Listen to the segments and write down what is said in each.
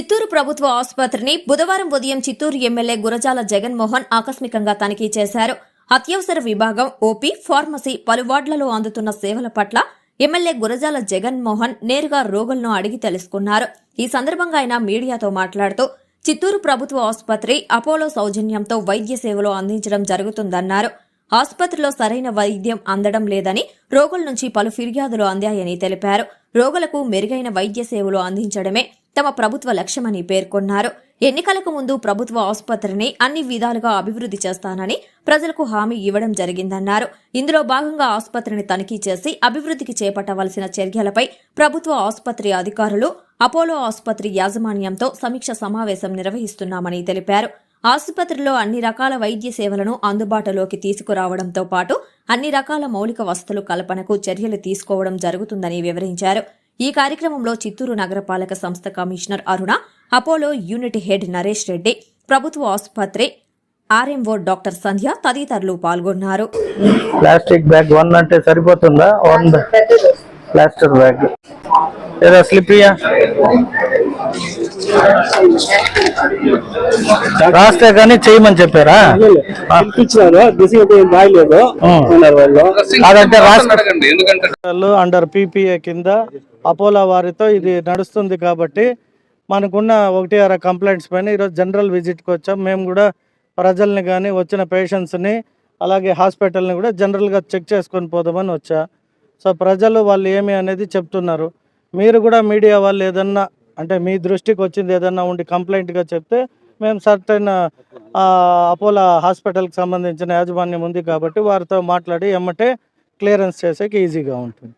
చిత్తూరు ప్రభుత్వ ఆసుపత్రిని బుధవారం ఉదయం చిత్తూరు ఎమ్మెల్యే గురజాల జగన్మోహన్ ఆకస్మికంగా తనిఖీ చేశారు. అత్యవసర విభాగం ఓపీ ఫార్మసీ పలు వార్డులలో అందుతున్న సేవల పట్ల ఎమ్మెల్యే గురజాల జగన్మోహన్ నేరుగా రోగులను అడిగి తెలుసుకున్నారు. ఈ సందర్భంగా ఆయన మీడియాతో మాట్లాడుతూ చిత్తూరు ప్రభుత్వ ఆసుపత్రి అపోలో సౌజన్యంతో వైద్య సేవలు అందించడం జరుగుతుందన్నారు. ఆసుపత్రిలో సరైన వైద్యం అందడం లేదని రోగుల నుంచి పలు ఫిర్యాదులు అందాయని తెలిపారు. రోగులకు మెరుగైన వైద్య సేవలు అందించడమే తమ ప్రభుత్వ లక్ష్యమని పేర్కొన్నారు. ఎన్నికలకు ముందు ప్రభుత్వ ఆసుపత్రిని అన్ని విధాలుగా అభివృద్ధి చేస్తానని ప్రజలకు హామీ ఇవ్వడం జరిగిందన్నారు. ఇందులో భాగంగా ఆసుపత్రిని తనిఖీ చేసి అభివృద్ధికి చేపట్టవలసిన చర్యలపై ప్రభుత్వ ఆసుపత్రి అధికారులు అపోలో ఆసుపత్రి యాజమాన్యంతో సమీక్ష సమావేశం నిర్వహిస్తున్నామని తెలిపారు. ఆసుపత్రిలో అన్ని రకాల వైద్య సేవలను అందుబాటులోకి తీసుకురావడంతో పాటు అన్ని రకాల మౌలిక వసతులు కల్పనకు చర్యలు తీసుకోవడం జరుగుతుందని వివరించారు. ఈ కార్యక్రమంలో చిత్తూరు నగరపాలక సంస్థ commissioner Aruna Apollo unit head Naresh Reddy ప్రభుత్వ ఆసుపత్రి ఆర్ఎంఓ డాక్టర్ సంధ్య తదితరులు పాల్గొన్నారు. ప్లాస్టిక్ బ్యాగ్ వన్ అంటే సరిపోతుందా? One plaster bag. ఏదో రాస్తే కానీ చేయమని చెప్పారా? రాయలేదు వాళ్ళు. అదంటే ఎందుకంటే అండర్ పీపీఏ కింద అపోలో వారితో ఇది నడుస్తుంది కాబట్టి మనకున్న ఒకటి అర కంప్లైంట్స్ పైన ఈరోజు జనరల్ విజిట్కి వచ్చాం. మేము కూడా ప్రజల్ని కానీ వచ్చిన పేషెంట్స్ని అలాగే హాస్పిటల్ని కూడా జనరల్గా చెక్ చేసుకొని పోదామని వచ్చా. సో ప్రజలు వాళ్ళు ఏమి అనేది చెప్తున్నారు. మీరు కూడా మీడియా వాళ్ళు ఏదన్నా అంటే మీ దృష్టికి వచ్చింది ఏదన్నా ఉండి కంప్లైంట్గా చెప్తే మేము సర్టైన్ అపోలో హాస్పిటల్కి సంబంధించిన యాజమాన్యం ఉంది కాబట్టి వారితో మాట్లాడి ఎమ్మటే క్లియరెన్స్ చేసేకి ఈజీగా ఉంటుంది.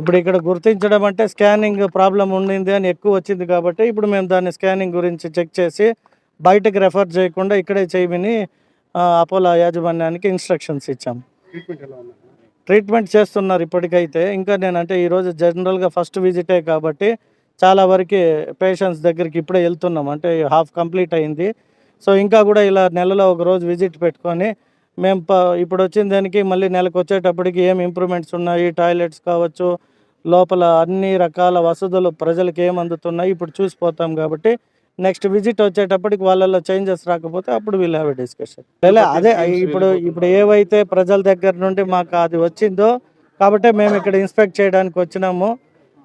ఇప్పుడు ఇక్కడ గుర్తించడం అంటే స్కానింగ్ ప్రాబ్లం ఉండింది అని ఎక్కువ వచ్చింది కాబట్టి ఇప్పుడు మేము దాన్ని స్కానింగ్ గురించి చెక్ చేసి బయటకు రెఫర్ చేయకుండా ఇక్కడే చేయమని అపోలో యాజమాన్యానికి ఇన్స్ట్రక్షన్స్ ఇచ్చాం. ట్రీట్మెంట్ చేస్తున్నారు ఇప్పటికైతే. ఇంకా నేనంటే ఈరోజు జనరల్గా ఫస్ట్ విజిటే కాబట్టి చాలా వరకు పేషెంట్స్ దగ్గరికి ఇప్పుడే వెళ్తున్నాం. అంటే హాఫ్ కంప్లీట్ అయింది. సో ఇంకా కూడా ఇలా నెలలో ఒక రోజు విజిట్ పెట్టుకొని మేము ప ఇప్పుడు వచ్చిన దానికి మళ్ళీ నెలకు వచ్చేటప్పటికి ఏం ఇంప్రూవ్మెంట్స్ ఉన్నాయి? టాయిలెట్స్ కావచ్చు లోపల అన్ని రకాల వసతులు ప్రజలకు ఏం అందుతున్నాయి? ఇప్పుడు చూసిపోతాం కాబట్టి నెక్స్ట్ విజిట్ వచ్చేటప్పటికి వాళ్ళలో చేంజెస్ రాకపోతే అప్పుడు వీల్ హ్యావ్ డిస్కషన్ లే అదే ఇప్పుడు ఇప్పుడు ఏవైతే ప్రజల దగ్గర నుండి మాకు అది వచ్చిందో కాబట్టి మేము ఇక్కడ ఇన్స్పెక్ట్ చేయడానికి వచ్చినాము.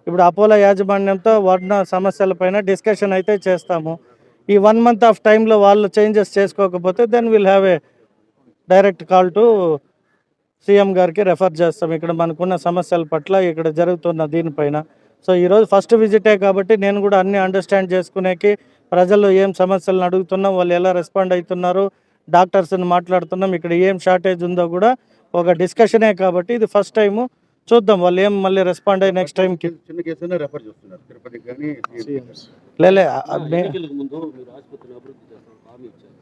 ఇప్పుడు అపోలో యాజమాన్యంతో వర్ణ సమస్యలపైన డిస్కషన్ అయితే చేస్తాము. ఈ వన్ మంత్ ఆఫ్ టైంలో వాళ్ళు చేంజెస్ చేసుకోకపోతే then will have a direct call to CM గారికి రెఫర్ చేస్తాం. ఇక్కడ మనకున్న సమస్యల పట్ల ఇక్కడ జరుగుతున్న దీనిపైన. సో ఈరోజు ఫస్ట్ విజిటే కాబట్టి నేను కూడా అన్ని అండర్స్టాండ్ చేసుకునేకి ప్రజలు ఏం సమస్యలను అడుగుతున్నాం వాళ్ళు ఎలా రెస్పాండ్ అవుతున్నారు డాక్టర్స్ని మాట్లాడుతున్నాం. ఇక్కడ ఏం షార్టేజ్ ఉందో కూడా ఒక డిస్కషనే కాబట్టి ఇది ఫస్ట్ టైము చూద్దాం వాళ్ళు ఏం మళ్ళీ రెస్పాండ్ అయ్యి నెక్స్ట్ టైంకి చిన్న కేసునే రెఫర్ చేస్తున్నారు. తిరుపతికి కానీ లేలే ఆ- మే- ముందు మీరు ఆసుపత్రిని అభివృద్ధి చేస్తారు హామీ ఇచ్చారు.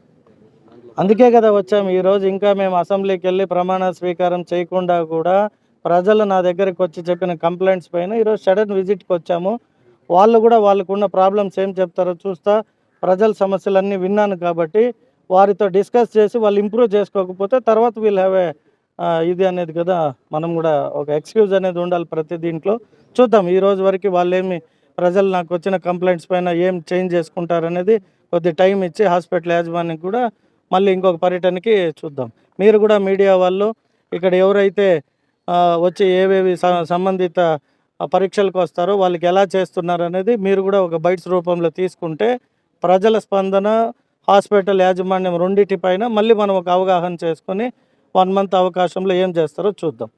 అందుకే కదా వచ్చాము ఈరోజు ఇంకా మేము అసెంబ్లీకి వెళ్ళి ప్రమాణ స్వీకారం చేయకుండా కూడా ప్రజలు నా దగ్గరికి వచ్చి చెప్పిన కంప్లైంట్స్ పైన ఈరోజు సడన్ విజిట్కి వచ్చాము. వాళ్ళు కూడా వాళ్ళకున్న ప్రాబ్లమ్స్ ఏం చెప్తారో చూస్తా. ప్రజల సమస్యలన్నీ విన్నాను కాబట్టి వారితో డిస్కస్ చేసి వాళ్ళు ఇంప్రూవ్ చేసుకోకపోతే తర్వాత వీళ్ళు హ్యావ్ ఏ ఇది అనేది కదా మనం కూడా ఒక ఎక్స్క్యూజ్ అనేది ఉండాలి ప్రతి దీంట్లో. చూద్దాం ఈ రోజు వరకు వాళ్ళేమి ప్రజలు నాకు వచ్చిన కంప్లైంట్స్ పైన ఏం చేంజ్ చేసుకుంటారనేది కొద్ది టైం ఇచ్చి హాస్పిటల్ యాజమాన్యం కూడా మళ్ళీ ఇంకొక పర్యటనకి చూద్దాం. మీరు కూడా మీడియా వాళ్ళు ఇక్కడ ఎవరైతే వచ్చి ఏవేవి సంబంధిత పరీక్షలకు వస్తారో వాళ్ళకి ఎలా చేస్తున్నారు అనేది మీరు కూడా ఒక బైట్స్ రూపంలో తీసుకుంటే ప్రజల స్పందన హాస్పిటల్ యాజమాన్యం రెండింటి పైన మళ్ళీ మనం ఒక అవగాహన చేసుకొని వన్ మంత్ అవకాశంలో ఏం చేస్తారో చూద్దాం.